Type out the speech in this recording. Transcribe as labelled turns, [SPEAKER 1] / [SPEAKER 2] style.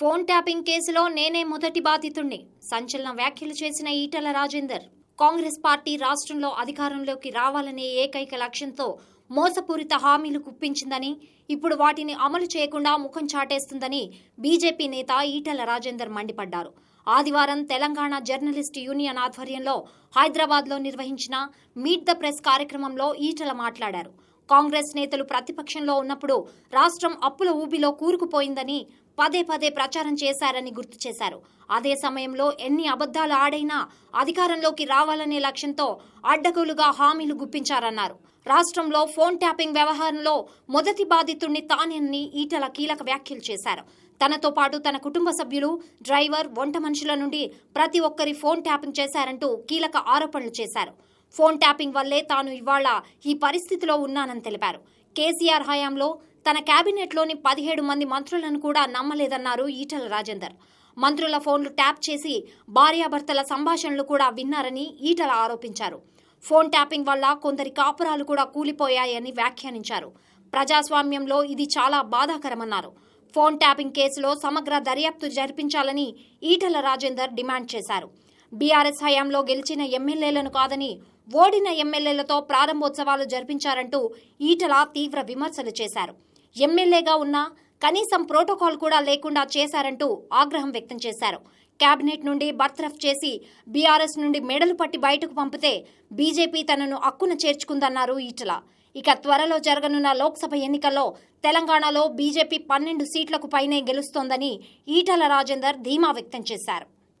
[SPEAKER 1] Phone tapping కేసులో నేనే మొదటి బాధితుణ్ణి. సంచలన వ్యాఖ్యలు చేసిన ఈటల రాజేందర్. కాంగ్రెస్ పార్టీ రాష్ట్రంలో అధికారంలోకి రావాలనే ఏకైక లక్ష్యంతో మోసపూరిత హామీలు గుప్పించిందని ఇప్పుడు వాటిని అమలు చేయకుండా ముఖం చాటేస్తుందని బీజేపీ నేత ఈటల రాజేందర్ మండిపడ్డారు. ఆదివారం తెలంగాణ జర్నలిస్ట్ యూనియన్ ఆధ్వర్యంలో హైదరాబాద్లో నిర్వహించిన మీట్ ద ప్రెస్ కార్యక్రమంలో ఈటల మాట్లాడారు. కాంగ్రెస్ నేతలు ప్రతిపక్షంలో ఉన్నప్పుడు రాష్ట్రం అప్పుల ఊబిలో కూరుకుపోయిందని పదే పదే ప్రచారం చేశారని గుర్తు చేశారు. అదే సమయంలో ఎన్ని అబద్ధాలు ఆడైనా అధికారంలోకి రావాలనే లక్ష్యంతో అడ్డగోలుగా హామీలు గుప్పించారన్నారు. రాష్ట్రంలో ఫోన్ ట్యాపింగ్ వ్యవహారంలో మొదటి బాధితుణ్ణి తానేనని ఈటల కీలక వ్యాఖ్యలు చేశారు. తనతో పాటు తన కుటుంబ సభ్యులు డ్రైవర్ వంట మనుషుల నుండి ప్రతి ఒక్కరి ఫోన్ ట్యాపింగ్ చేశారంటూ కీలక ఆరోపణలు చేశారు. ఫోన్ ట్యాపింగ్ వల్లే తాను ఇవాళ ఈ పరిస్థితిలో ఉన్నానని తెలిపారు. కేసీఆర్ హయాంలో తన కేబినెట్లోని పదిహేడు మంది మంత్రులను కూడా నమ్మలేదన్నారు ఈటల రాజేందర్. మంత్రుల ఫోన్లు ట్యాప్ చేసి భార్యాభర్తల సంభాషణలు కూడా విన్నారని ఈటల ఆరోపించారు. ఫోన్ ట్యాపింగ్ వల్ల కొందరి కాపురాలు కూడా కూలిపోయాయని వ్యాఖ్యానించారు. ప్రజాస్వామ్యంలో ఇది చాలా బాధాకరమన్నారు. ఫోన్ ట్యాపింగ్ కేసులో సమగ్ర దర్యాప్తు జరిపించాలని ఈటల రాజేందర్ డిమాండ్ చేశారు. బీఆర్ఎస్ హయాంలో గెలిచిన ఎమ్మెల్యేలను కాదని ఓడిన ఎమ్మెల్యేలతో ప్రారంభోత్సవాలు జరిపించారంటూ ఈటల తీవ్ర విమర్శలు చేశారు. ఎమ్మెల్యేగా ఉన్నా కనీసం ప్రోటోకాల్ కూడా లేకుండా చేశారంటూ ఆగ్రహం వ్యక్తం చేశారు. కేబినెట్ నుండి బర్తరఫ్ చేసి బీఆర్ఎస్ నుండి మెడలు పట్టి బయటకు పంపితే బీజేపీ తనను అక్కున చేర్చుకుందన్నారు ఈటల. ఇక త్వరలో జరగనున్న లోక్సభ ఎన్నికల్లో తెలంగాణలో బీజేపీ పన్నెండు సీట్లకు పైనే గెలుస్తోందని ఈటల రాజేందర్ ధీమా వ్యక్తం చేశారు.